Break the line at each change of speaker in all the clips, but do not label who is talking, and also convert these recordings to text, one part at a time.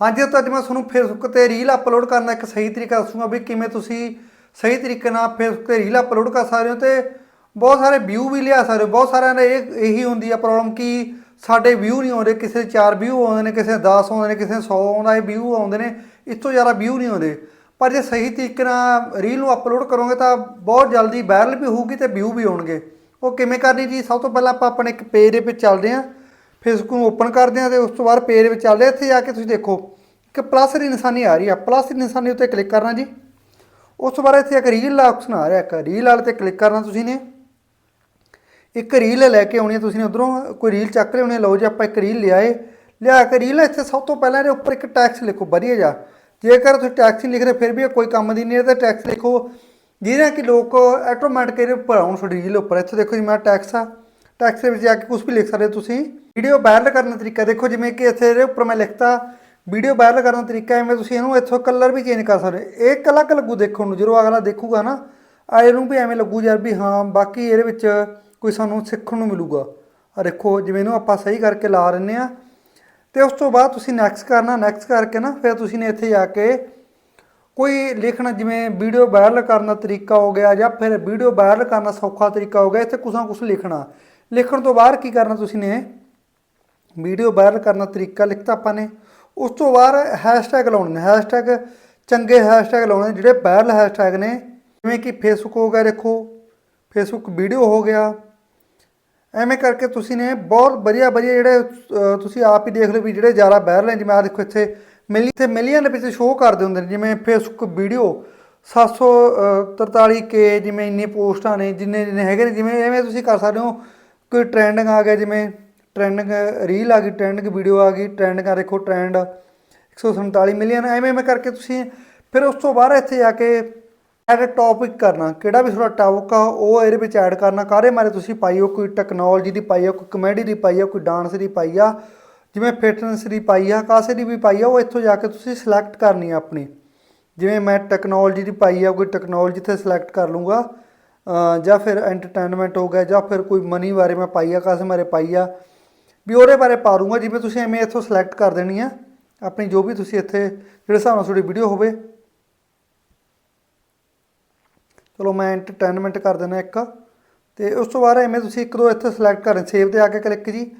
ਹਾਂਜੀ ਤਾਂ ਅੱਜ ਮੈਂ ਤੁਹਾਨੂੰ ਫੇਸਬੁੱਕ ਤੇ ਰੀਲ ਅਪਲੋਡ ਕਰਨ ਦਾ ਇੱਕ ਸਹੀ ਤਰੀਕਾ ਦੱਸੂਗਾ ਵੀ ਕਿਵੇਂ ਤੁਸੀਂ ਸਹੀ ਤਰੀਕੇ ਨਾਲ ਫੇਸਬੁੱਕ ਤੇ ਰੀਲ ਅਪਲੋਡ ਕਰ ਸਕਦੇ ਹੋ ਤੇ ਬਹੁਤ ਸਾਰੇ ਵਿਊ ਵੀ ਲਿਆ ਸਕਦੇ ਹੋ। ਬਹੁਤ ਸਾਰਿਆਂ ਦੇ ਇਹ, ਇਹੀ ਹੁੰਦੀ ਆ ਪ੍ਰੋਬਲਮ ਕਿ ਸਾਡੇ ਵਿਊ ਨਹੀਂ ਆਉਂਦੇ, ਕਿਸੇ ਦੇ 4 ਵਿਊ ਆਉਂਦੇ ਨੇ, ਕਿਸੇ ਦੇ 10 ਆਉਂਦੇ ਨੇ, ਕਿਸੇ ਦੇ 100 ਆਉਂਦਾ ਇਹ ਵਿਊ ਆਉਂਦੇ ਨੇ ਇਸ ਤੋਂ ਜ਼ਿਆਦਾ ਵਿਊ ਨਹੀਂ ਆਉਂਦੇ। ਪਰ ਜੇ ਸਹੀ ਤਰੀਕੇ ਨਾਲ ਰੀਲ ਨੂੰ ਅਪਲੋਡ ਕਰੋਗੇ ਤਾਂ ਬਹੁਤ ਜਲਦੀ ਵਾਇਰਲ ਵੀ ਹੋਊਗੀ ਤੇ ਵਿਊ ਵੀ ਆਉਣਗੇ। ਉਹ ਕਿਵੇਂ ਕਰਨੀ ਜੀ? ਸਭ ਤੋਂ ਪਹਿਲਾਂ ਆਪਾਂ ਆਪਣੇ ਇੱਕ ਪੇਜ ਦੇ ਵਿੱਚ ਚੱਲਦੇ ਹਾਂ। ਫੇਸਬੁੱਕ ਨੂੰ ਓਪਨ ਕਰਦੇ ਹਾਂ ਤੇ ਉਸ ਤੋਂ ਬਾਅਦ ਪੇਜ ਵਿੱਚ ਚੱਲਦੇ ਇੱਥੇ ਜਾ ਕੇ ਤੁਸੀਂ ਦੇਖੋ ਕਿ ਪਲੱਸ ਦੀ ਨਿਸ਼ਾਨੀ ਆ ਰਹੀ ਆ। ਪਲੱਸ ਦੀ ਨਿਸ਼ਾਨੀ ਉੱਤੇ ਕਲਿੱਕ ਕਰਨਾ ਜੀ। ਉਸ ਤੋਂ ਬਾਅਦ ਇੱਥੇ ਇੱਕ ਰੀਲ ਦਾ ਆਪਸ਼ਨ ਆ ਰਿਹਾ। ਇੱਕ ਰੀਲ ਵਾਲੇ ਤੇ ਕਲਿੱਕ ਕਰਨਾ ਤੁਸੀਂ ਨੇ। ਇੱਕ ਰੀਲ ਲੈ ਕੇ ਆਉਣੀ ਹੈ ਤੁਸੀਂ ਨੇ। ਉਧਰੋਂ ਕੋਈ ਰੀਲ ਚੱਕ ਲਿਆਉਣੀ ਲਓ ਜੀ, ਆਪਾਂ ਇੱਕ ਰੀਲ ਲਿਆਏ। ਲਿਆ ਕੇ ਰੀਲ ਇੱਥੇ ਸਭ ਤੋਂ ਪਹਿਲਾਂ ਇਹਦੇ ਉੱਪਰ ਇੱਕ ਟੈਕਸ ਲਿਖੋ। ਵਧੀਆ ਜਾ ਜੇਕਰ ਤੁਸੀਂ ਟੈਕਸ ਨਹੀਂ ਲਿਖ ਰਹੇ, ਫਿਰ ਵੀ ਕੋਈ ਕੰਮ ਦੀ ਨਹੀਂ। ਤਾਂ ਟੈਕਸ ਲਿਖੋ। ਜਿਹਦੇ ਨਾਲ ਕਿ ਲੋਕ ਆਟੋਮੈਟਿਕ ਭਰਾਉਣ ਤੁਹਾਡੀ ਰੀਲ ਉੱਪਰ। ਇੱਥੇ ਦੇਖੋ ਜੀ, ਮੈਂ ਟੈਕਸ ਆ। ਟੈਕਸਟ ਦੇ ਵਿੱਚ ਜਾ ਕੇ ਕੁਝ ਵੀ ਲਿਖ ਸਕਦੇ ਹੋ ਤੁਸੀਂ। ਵੀਡੀਓ ਵਾਇਰਲ ਕਰਨ ਦਾ ਤਰੀਕਾ ਦੇਖੋ, ਜਿਵੇਂ ਕਿ ਇੱਥੇ ਇਹਦੇ ਉੱਪਰ ਮੈਂ ਲਿਖਤਾ। ਵੀਡੀਓ ਵਾਇਰਲ ਕਰਨ ਦਾ ਤਰੀਕਾ ਐਵੇਂ ਤੁਸੀਂ ਇਹਨੂੰ ਇੱਥੋਂ ਕਲਰ ਵੀ ਚੇਂਜ ਕਰ ਸਕਦੇ ਹੋ। ਇਹ ਅਲੱਗ ਲੱਗੂ ਦੇਖਣ ਨੂੰ, ਜਦੋਂ ਅਗਲਾ ਦੇਖੂਗਾ ਨਾ ਆ ਇਹਨੂੰ ਵੀ ਐਵੇਂ ਲੱਗੂ ਯਾਰ ਵੀ ਹਾਂ, ਬਾਕੀ ਇਹਦੇ ਵਿੱਚ ਕੋਈ ਸਾਨੂੰ ਸਿੱਖਣ ਨੂੰ ਮਿਲੂਗਾ। ਆ ਦੇਖੋ, ਜਿਵੇਂ ਇਹਨੂੰ ਆਪਾਂ ਸਹੀ ਕਰਕੇ ਲਾ ਦਿੰਨੇ ਆ। ਤੇ ਉਸ ਤੋਂ ਬਾਅਦ ਤੁਸੀਂ ਨੈਕਸਟ ਕਰਨਾ ਨੈਕਸਟ ਕਰਕੇ ਨਾ, ਫਿਰ ਤੁਸੀਂ ਨੇ ਇੱਥੇ ਜਾ ਕੇ ਕੋਈ ਲਿਖਣਾ, ਜਿਵੇਂ ਵੀਡੀਓ ਵਾਇਰਲ ਕਰਨ ਦਾ ਤਰੀਕਾ ਹੋ ਗਿਆ ਜਾਂ ਫਿਰ ਵੀਡੀਓ ਵਾਇਰਲ ਕਰਨ ਦਾ ਸੌਖਾ ਤਰੀਕਾ ਹੋ ਗਿਆ, ਇੱਥੇ ਕੁਛ ਨਾ ਕੁਛ ਲਿਖਣਾ। ਲਿਖਣ ਤੋਂ ਬਾਅਦ ਕੀ ਕਰਨਾ ਤੁਸੀਂ ਨੇ? ਵੀਡੀਓ ਵਾਇਰਲ ਕਰਨ ਦਾ ਤਰੀਕਾ ਲਿਖਤਾ ਆਪਾਂ ਨੇ। ਉਸ ਤੋਂ ਬਾਅਦ ਹੈਸ਼ਟੈਗ ਲਾਉਣੇ ਨੇ। ਹੈਸ਼ਟੈਗ ਚੰਗੇ ਹੈਸ਼ਟੈਗ ਲਾਉਣੇ ਨੇ, ਜਿਹੜੇ ਵਾਇਰਲ ਹੈਸ਼ਟੈਗ ਨੇ। ਜਿਵੇਂ ਕਿ ਫੇਸਬੁੱਕ ਹੋ ਗਿਆ ਦੇਖੋ। ਫੇਸਬੁੱਕ ਵੀਡੀਓ ਹੋ ਗਿਆ। ਐਵੇਂ ਕਰਕੇ ਤੁਸੀਂ ਨੇ ਬਹੁਤ ਵਧੀਆ ਵਧੀਆ ਜਿਹੜੇ ਤੁਸੀਂ ਆਪ ਹੀ ਦੇਖ ਲਓ ਵੀ ਜਿਹੜੇ ਜ਼ਿਆਦਾ ਵਾਇਰਲ ਨੇ। ਜਿਵੇਂ ਆ ਦੇਖੋ ਇੱਥੇ ਮਿਲੀ ਤੇ ਮਿਲੀਅਨ ਦੇ ਵਿੱਚ ਸ਼ੋਅ ਕਰਦੇ ਹੁੰਦੇ ਨੇ। ਜਿਵੇਂ ਫੇਸਬੁੱਕ ਵੀਡੀਓ 743 ਕੇ ਜਿਵੇਂ ਇੰਨੇ ਪੋਸਟਾਂ ਨੇ ਜਿੰਨੇ ਜਿੰਨੇ ਹੈਗੇ ਨੇ। ਜਿਵੇਂ ਐਵੇਂ ਤੁਸੀਂ ਕਰ ਸਕਦੇ ਹੋ। ਕੋਈ ਟ੍ਰੈਂਡਿੰਗ ਆ ਗਿਆ ਜਿਵੇਂ ਟ੍ਰੈਂਡਿੰਗ ਰੀਲ ਆ ਗਈ ਟ੍ਰੈਂਡਿੰਗ ਵੀਡੀਓ ਆ ਗਈ ਟ੍ਰੈਂਡਿੰਗ ਆ ਦੇਖੋ ਟ੍ਰੈਂਡ 147 ਮਿਲੀਅਨ ਐਵੇਂ ਐਵੇਂ ਕਰਕੇ ਤੁਸੀਂ ਫਿਰ ਉਸ ਤੋਂ ਬਾਅਦ ਇੱਥੇ ਜਾ ਕੇ ਐਡ ਟੌਪਿਕ ਕਰਨਾ, ਕਿਹੜਾ ਵੀ ਤੁਹਾਡਾ ਟੌਪਿਕ ਆ, ਉਹ ਇਹਦੇ ਵਿੱਚ ਐਡ ਕਰਨਾ ਕਾਰੇ ਮਾਰੇ ਤੁਸੀਂ ਪਾਈਓ ਕੋਈ ਟੈਕਨੋਲੋਜੀ ਦੀ ਪਾਈ ਆ, ਕੋਈ ਕਮੇਡੀ ਦੀ ਪਾਈ ਆ, ਕੋਈ ਡਾਂਸ ਦੀ ਪਾਈ ਆ, ਜਿਵੇਂ ਫਿਟਨੈਸ ਦੀ ਪਾਈ ਆ, ਕਾਸੇ ਦੀ ਵੀ ਪਾਈ ਆ, ਉਹ ਇੱਥੋਂ ਜਾ ਕੇ ਤੁਸੀਂ ਸਿਲੈਕਟ ਕਰਨੀ ਆ ਆਪਣੀ। ਜਿਵੇਂ ਮੈਂ ਟੈਕਨੋਲੋਜੀ ਦੀ ਪਾਈ ਆ, ਕੋਈ ਟੈਕਨੋਲੋਜੀ ਤੇ ਸਿਲੈਕਟ ਕਰ ਲੂੰਗਾ ਜਾਂ ਫਿਰ ਐਂਟਰਟੇਨਮੈਂਟ ਹੋ ਗਿਆ ਜਾਂ ਫਿਰ ਕੋਈ ਮਨੀ ਬਾਰੇ ਮੈਂ ਪਾਈ ਆ, ਕਾਸੇ ਬਾਰੇ ਪਾਈ ਆ, ਵੀ ਉਹਦੇ ਬਾਰੇ ਪਾ ਦੂੰਗਾ ਜਿਵੇਂ ਤੁਸੀਂ ਐਵੇਂ ਇੱਥੋਂ ਸਿਲੈਕਟ ਕਰ ਦੇਣੀ ਆ, ਆਪਣੀ ਜੋ ਵੀ ਤੁਸੀਂ ਇੱਥੇ ਜਿਹੜੇ ਹਿਸਾਬ ਨਾਲ ਤੁਹਾਡੀ ਵੀਡੀਓ ਹੋਵੇ। ਚਲੋ ਮੈਂ ਐਂਟਰਟੇਨਮੈਂਟ ਕਰ ਦੇਣਾ ਇੱਕ, ਤੇ ਉਸ ਤੋਂ ਬਾਅਦ ਐਵੇਂ ਤੁਸੀਂ ਇੱਕ ਦੋ ਇੱਥੇ ਸਿਲੈਕਟ ਕਰਨ ਸੇਵ ਤੇ ਆ ਕੇ ਕਲਿੱਕ ਜੀ।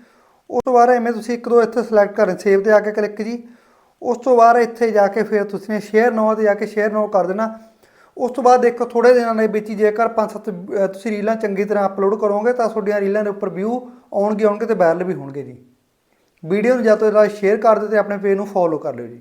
ਉਸ ਤੋਂ ਬਾਅਦ ਐਵੇਂ ਤੁਸੀਂ ਇੱਕ ਦੋ ਇੱਥੇ ਸਿਲੈਕਟ ਕਰਨ ਸੇਵ ਤੇ ਆ ਕੇ ਕਲਿੱਕ ਜੀ। ਉਸ ਤੋਂ ਬਾਅਦ ਇੱਥੇ ਜਾ ਕੇ ਫਿਰ ਤੁਸੀਂ ਸ਼ੇਅਰ ਨੋ ਤੇ ਜਾ ਕੇ ਸ਼ੇਅਰ ਨੋ ਕਰ ਦੇਣਾ। ਉਸ ਤੋਂ ਬਾਅਦ ਦੇਖੋ ਥੋੜੇ ਦਿਨਾਂ ਦੇ ਵਿੱਚ ਹੀ ਜੇਕਰ ਪੰਜ ਸੱਤ ਅਹ, ਤੁਸੀਂ ਰੀਲਾਂ ਚੰਗੀ ਤਰ੍ਹਾਂ ਅਪਲੋਡ ਕਰੋਗੇ ਤਾਂ ਤੁਹਾਡੀਆਂ ਰੀਲਾਂ ਦੇ ਉੱਪਰ ਵਿਊ ਆਉਣਗੇ ਆਉਣਗੇ ਤੇ ਵਾਇਰਲ ਵੀ ਹੋਣਗੇ ਜੀ। ਵੀਡੀਓ ਨੂੰ ਜ਼ਿਆਦਾ ਤੋਂ ਜ਼ਿਆਦਾ ਸ਼ੇਅਰ ਕਰ ਦਿਓ ਤੇ ਆਪਣੇ ਪੇਜ ਨੂੰ ਫੋਲੋ ਕਰ ਲਿਓ ਜੀ।